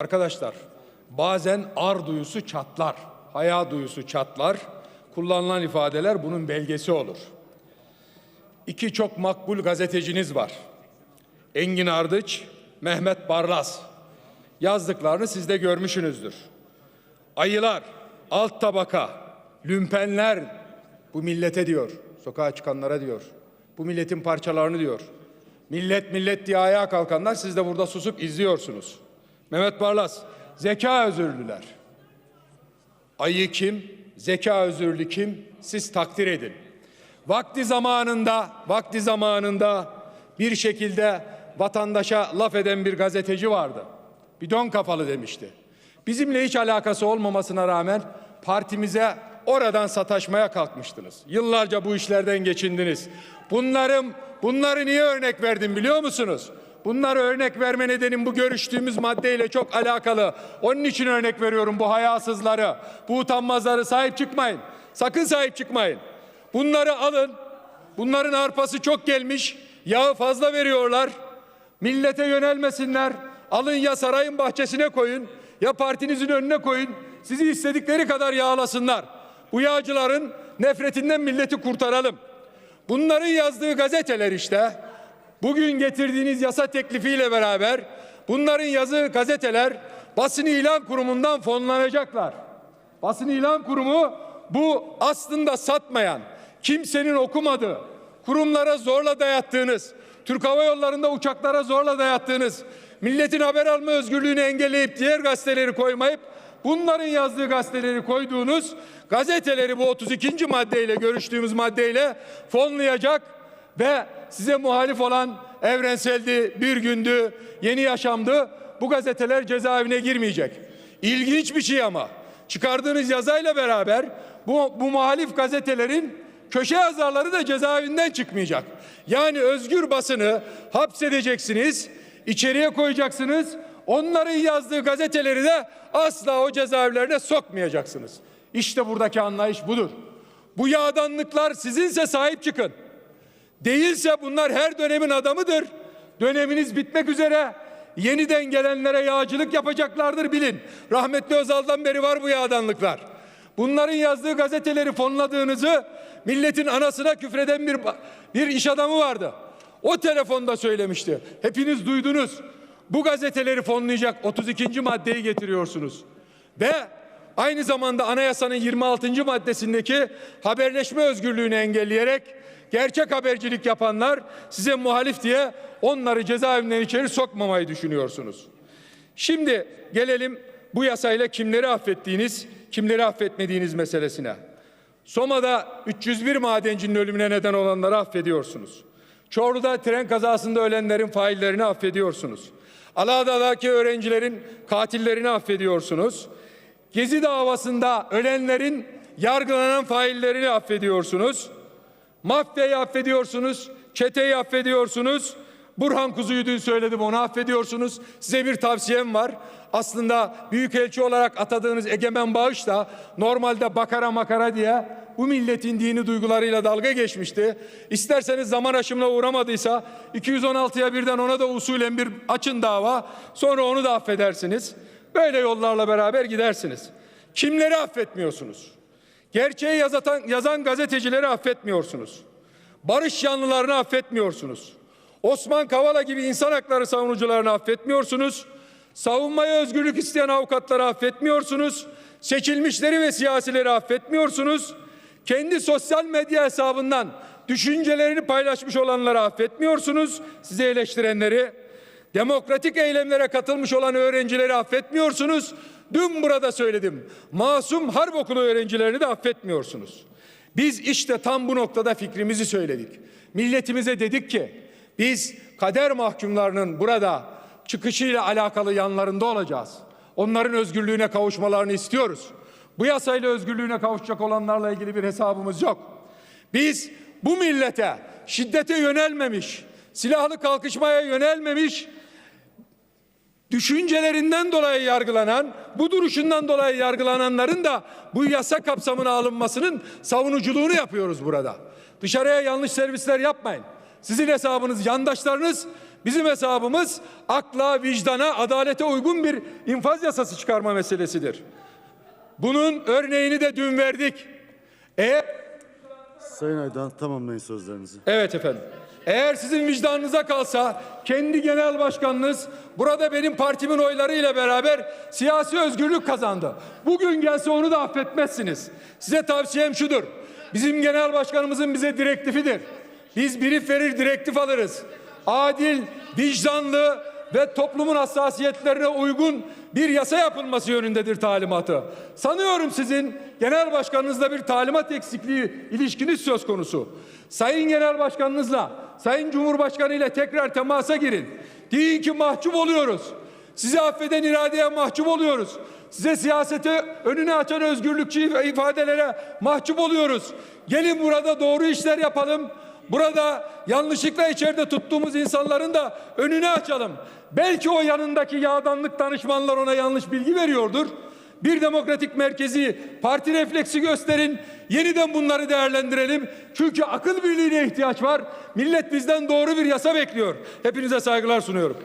Arkadaşlar bazen ar duyusu çatlar, haya duyusu çatlar. Kullanılan ifadeler bunun belgesi olur. İki çok makbul gazeteciniz var. Engin Ardıç, Mehmet Barlas. Yazdıklarını siz de görmüşsünüzdür. Ayılar, alt tabaka, lümpenler bu millete diyor. Sokağa çıkanlara diyor. Bu milletin parçalarını diyor. Millet millet diye ayağa kalkanlar siz de burada susup izliyorsunuz. Mehmet Barlas, zeka özürlüler. Ayı kim, zeka özürlü kim siz takdir edin. Vakti zamanında, vakti zamanında bir şekilde vatandaşa laf eden bir gazeteci vardı. Bidon kafalı demişti. Bizimle hiç alakası olmamasına rağmen partimize oradan sataşmaya kalkmıştınız. Yıllarca bu işlerden geçindiniz. Bunların bunları niye örnek verdim biliyor musunuz? Bunları örnek verme nedenim bu görüştüğümüz maddeyle çok alakalı. Onun için örnek veriyorum bu hayasızları, bu utanmazları sahip çıkmayın. Sakın sahip çıkmayın. Bunları alın. Bunların arpası çok gelmiş. Yağı fazla veriyorlar. Millete yönelmesinler. Alın ya sarayın bahçesine koyun ya partinizin önüne koyun. Sizi istedikleri kadar yağlasınlar. Bu yağcıların nefretinden milleti kurtaralım. Bunların yazdığı gazeteler işte. Bugün getirdiğiniz yasa teklifiyle beraber bunların yazdığı gazeteler basın ilan kurumundan fonlanacaklar. Basın ilan kurumu bu aslında satmayan, kimsenin okumadığı, kurumlara zorla dayattığınız, Türk Hava Yolları'nda uçaklara zorla dayattığınız, milletin haber alma özgürlüğünü engelleyip diğer gazeteleri koymayıp bunların yazdığı gazeteleri koyduğunuz gazeteleri bu 32. maddeyle görüştüğümüz maddeyle fonlayacak ve size muhalif olan evrenseldi, bir gündü, yeni yaşamdı. Bu gazeteler cezaevine girmeyecek. İlginç bir şey ama çıkardığınız yazayla beraber bu, bu muhalif gazetelerin köşe yazarları da cezaevinden çıkmayacak. Yani özgür basını hapsedeceksiniz, içeriye koyacaksınız. Onların yazdığı gazeteleri de asla o cezaevlerine sokmayacaksınız. İşte buradaki anlayış budur. Bu yağdanlıklar sizinse sahip çıkın. Değilse bunlar her dönemin adamıdır. Döneminiz bitmek üzere. Yeniden gelenlere yağcılık yapacaklardır bilin. Rahmetli Özal'dan beri var bu yağdanlıklar. Bunların yazdığı gazeteleri fonladığınızı milletin anasına küfreden bir bir iş adamı vardı. O telefonda söylemişti. Hepiniz duydunuz. Bu gazeteleri fonlayacak 32. maddeyi getiriyorsunuz. Ve aynı zamanda anayasanın 26. maddesindeki haberleşme özgürlüğünü engelleyerek gerçek habercilik yapanlar size muhalif diye onları cezaevinden içeri sokmamayı düşünüyorsunuz. Şimdi gelelim bu yasayla kimleri affettiğiniz, kimleri affetmediğiniz meselesine. Soma'da 301 madencinin ölümüne neden olanları affediyorsunuz. Çorlu'da tren kazasında ölenlerin faillerini affediyorsunuz. Alaada'daki öğrencilerin katillerini affediyorsunuz. Gezi davasında ölenlerin yargılanan faillerini affediyorsunuz. Mafyayı affediyorsunuz, çeteyi affediyorsunuz. Burhan Kuzu'yu dün söyledim onu affediyorsunuz. Size bir tavsiyem var. Aslında büyükelçi olarak atadığınız Egemen Bağış da normalde bakara makara diye bu milletin dini duygularıyla dalga geçmişti. İsterseniz zaman aşımına uğramadıysa 216'ya birden ona da usulen bir açın dava. Sonra onu da affedersiniz. Böyle yollarla beraber gidersiniz. Kimleri affetmiyorsunuz? Gerçeği yazatan, yazan gazetecileri affetmiyorsunuz. Barış yanlılarını affetmiyorsunuz. Osman Kavala gibi insan hakları savunucularını affetmiyorsunuz. Savunmaya özgürlük isteyen avukatları affetmiyorsunuz. Seçilmişleri ve siyasileri affetmiyorsunuz. Kendi sosyal medya hesabından düşüncelerini paylaşmış olanları affetmiyorsunuz. Sizi eleştirenleri. Demokratik eylemlere katılmış olan öğrencileri affetmiyorsunuz. Dün burada söyledim. Masum harp okulu öğrencilerini de affetmiyorsunuz. Biz işte tam bu noktada fikrimizi söyledik. Milletimize dedik ki biz kader mahkumlarının burada çıkışıyla alakalı yanlarında olacağız. Onların özgürlüğüne kavuşmalarını istiyoruz. Bu yasayla özgürlüğüne kavuşacak olanlarla ilgili bir hesabımız yok. Biz bu millete şiddete yönelmemiş, silahlı kalkışmaya yönelmemiş, düşüncelerinden dolayı yargılanan, bu duruşundan dolayı yargılananların da bu yasa kapsamına alınmasının savunuculuğunu yapıyoruz burada. Dışarıya yanlış servisler yapmayın. Sizin hesabınız yandaşlarınız Bizim hesabımız akla, vicdana, adalete uygun bir infaz yasası çıkarma meselesidir. Bunun örneğini de dün verdik. Eğer Sayın Aydan tamamlayın sözlerinizi. Evet efendim. Eğer sizin vicdanınıza kalsa kendi genel başkanınız burada benim partimin oylarıyla beraber siyasi özgürlük kazandı. Bugün gelse onu da affetmezsiniz. Size tavsiyem şudur. Bizim genel başkanımızın bize direktifidir. Biz brief verir direktif alırız. Adil, vicdanlı ve toplumun hassasiyetlerine uygun bir yasa yapılması yönündedir talimatı. Sanıyorum sizin genel başkanınızla bir talimat eksikliği ilişkiniz söz konusu. Sayın Genel Başkanınızla, Sayın Cumhurbaşkanı ile tekrar temasa girin. Deyin ki mahcup oluyoruz. Sizi affeden iradeye mahcup oluyoruz. Size siyasete önünü açan özgürlükçü ifadelere mahcup oluyoruz. Gelin burada doğru işler yapalım. Burada yanlışlıkla içeride tuttuğumuz insanların da önünü açalım. Belki o yanındaki yağdanlık danışmanlar ona yanlış bilgi veriyordur. Bir demokratik merkezi parti refleksi gösterin. Yeniden bunları değerlendirelim. Çünkü akıl birliğine ihtiyaç var. Millet bizden doğru bir yasa bekliyor. Hepinize saygılar sunuyorum.